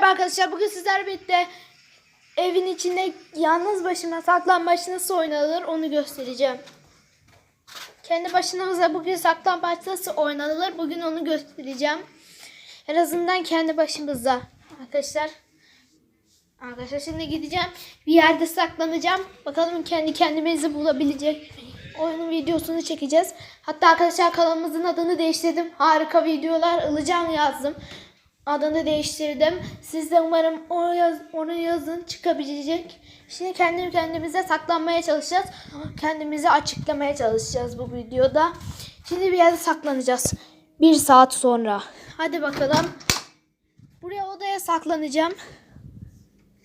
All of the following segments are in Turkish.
Merhaba arkadaşlar. Bugün sizlerle birlikte evin içinde yalnız başıma saklambaç nasıl oynanılır onu göstereceğim. Kendi başınıza bugün saklambaç nasıl oynanılır bugün onu göstereceğim. En azından kendi başımıza. Arkadaşlar. Arkadaşlar şimdi gideceğim. Bir yerde saklanacağım. Bakalım kendi kendimizi bulabilecek. Oyunun videosunu çekeceğiz. Hatta arkadaşlar kanalımızın adını değiştirdim. Harika videolar alacağım yazdım. Adını değiştirdim. Siz de umarım o yaz, onu yazın çıkabilecek. Şimdi kendi kendimize saklanmaya çalışacağız. Kendimizi açıklamaya çalışacağız bu videoda. Şimdi bir yerde saklanacağız. Bir saat sonra. Hadi bakalım. Buraya odaya saklanacağım.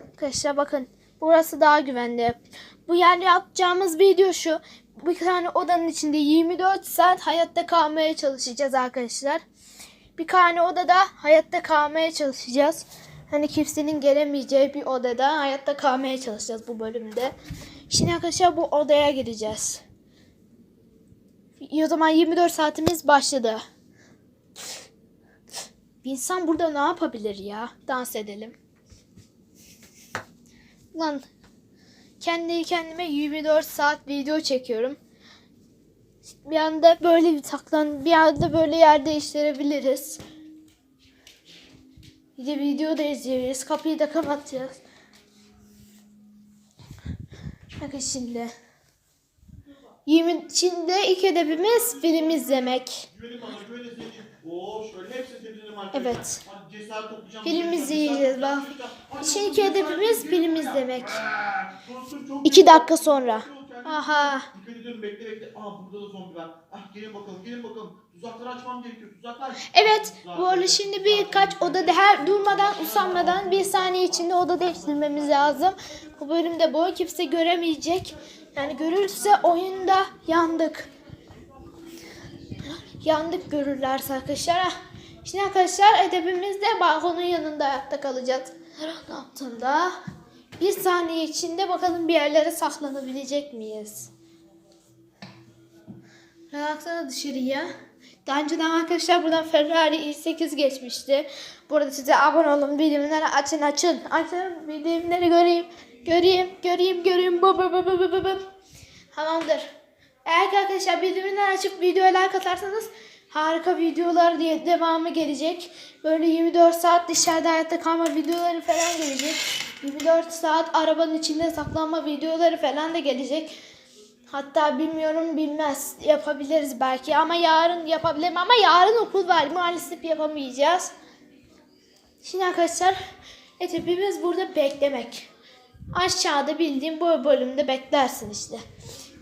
Arkadaşlar bakın. Burası daha güvenli. Bu yani yapacağımız video şu. Bir tane odanın içinde 24 saat hayatta kalmaya çalışacağız arkadaşlar. Bir tane odada hayatta kalmaya çalışacağız. Hani kimsenin gelemeyeceği bir odada hayatta kalmaya çalışacağız bu bölümde. Şimdi arkadaşlar bu odaya gireceğiz. O zaman 24 saatimiz başladı. Bir insan burada ne yapabilir ya? Dans edelim. Lan kendi kendime 24 saat video çekiyorum. Bir anda böyle bir saklan, bir anda böyle yer değiştirebiliriz. Bir de video da izleyebiliriz. Kapıyı da kapatacağız. Bakın şimdi. 20 şimdi ilk hedefimiz film izlemek. Evet. Film izleyeceğiz bak. bakalım, hedefimiz film izlemek. Aa, Dostum çok 2 güzel. dakika sonra. Kendine Aha. Dikkat ediyorum bekle bekle. Aa burada da zombi var. Ah gelin bakalım gelin bakalım. Tuzakları açmam gerekiyor tuzaklar. Evet, Tuzakları, bu arada şimdi birkaç odada her durmadan usanmadan bir saniye içinde oda değiştirmemiz lazım. Bu bölümde bu kimse göremeyecek. Yani görürse oyunda yandık. Yandık görürlerse arkadaşlar. Ah, Şimdi arkadaşlar edebimizde balkonun yanında ayakta kalacağız. Altında. Bir saniye içinde bakalım bir yerlere saklanabilecek miyiz? Baksana dışarıya. Daha önceden arkadaşlar buradan Ferrari i8 geçmişti. Burada size abone olun, bildirimleri açın açın. Açın bildirimleri göreyim. Göreyim, göreyim, göreyim. Bu, bu, bu, bu, bu, bu, bu. Tamamdır. Eğer ki arkadaşlar bildirimleri açıp videoya like atarsanız harika videolar diye devamı gelecek. Böyle 24 saat dışarıda hayatta kalma videoları falan gelecek. 24 saat arabanın içinde saklanma videoları falan da gelecek. Hatta bilmiyorum bilmez yapabiliriz belki ama yarın yapabilirim ama yarın okul var maalesef yapamayacağız. Şimdi arkadaşlar hedefimiz burada beklemek. Aşağıda bildiğim bu bölümde beklersin işte.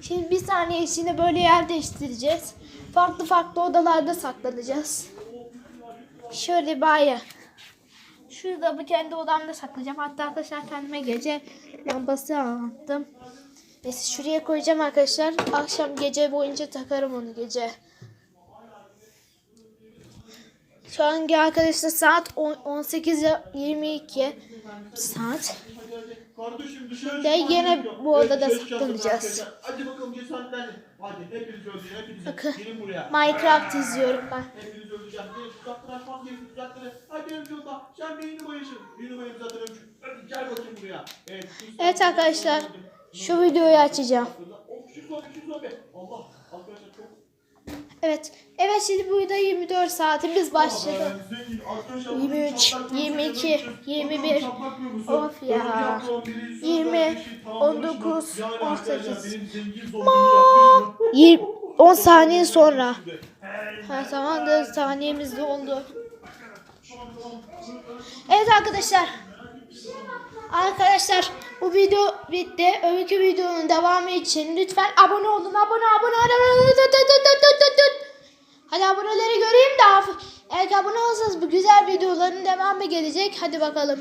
Şimdi bir saniye içinde böyle yer değiştireceğiz. Farklı farklı odalarda saklanacağız. Şöyle baya. Şurada bu kendi odamda saklayacağım. Hatta arkadaşlar kendime gece lambası aldım. Neyse şuraya koyacağım arkadaşlar. Akşam gece boyunca takarım onu gece. Şu anki arkadaşlar saat 18.22 saat. Kardeşim dışarı çıkman yine bu odada saklanacağız. Hadi bakalım cesaretlenin. Hadi hepiniz öldürün hepiniz. Bakın, Gelin buraya. Minecraft izliyorum ben. Hepiniz öldüreceğim. Gelin tuzakları açmam gerekiyor tuzakları. Hadi Emre'da sen beyni bayışın. Beyni bayım zaten ölmüş. Hadi gel bakayım buraya. Evet, Evet arkadaşlar şu videoyu açacağım. Oh şu zombi şu zombi. Allah arkadaşlar Evet. Evet şimdi burada 24 saatimiz başladı. Ee, zengin arkadaşlar, 23, çatlak göğsü 22, yapıyoruz. 21. Bakalım çatlak göğsü. Of ya. Örümcek Allah'ın birinci sınıf 20, kardeşi, tamam, 19, yani arkadaşlar, 18. benim zengin zombimi yapmış. 20, 10 saniye sonra. Ha tamamdır saniyemiz doldu. Evet arkadaşlar. Arkadaşlar bu video bitti. Öbürkü videonun devamı için lütfen abone olun. Abone abone abone. Hadi aboneleri göreyim de. Eğer abone olursanız bu güzel videoların devamı gelecek. Hadi bakalım.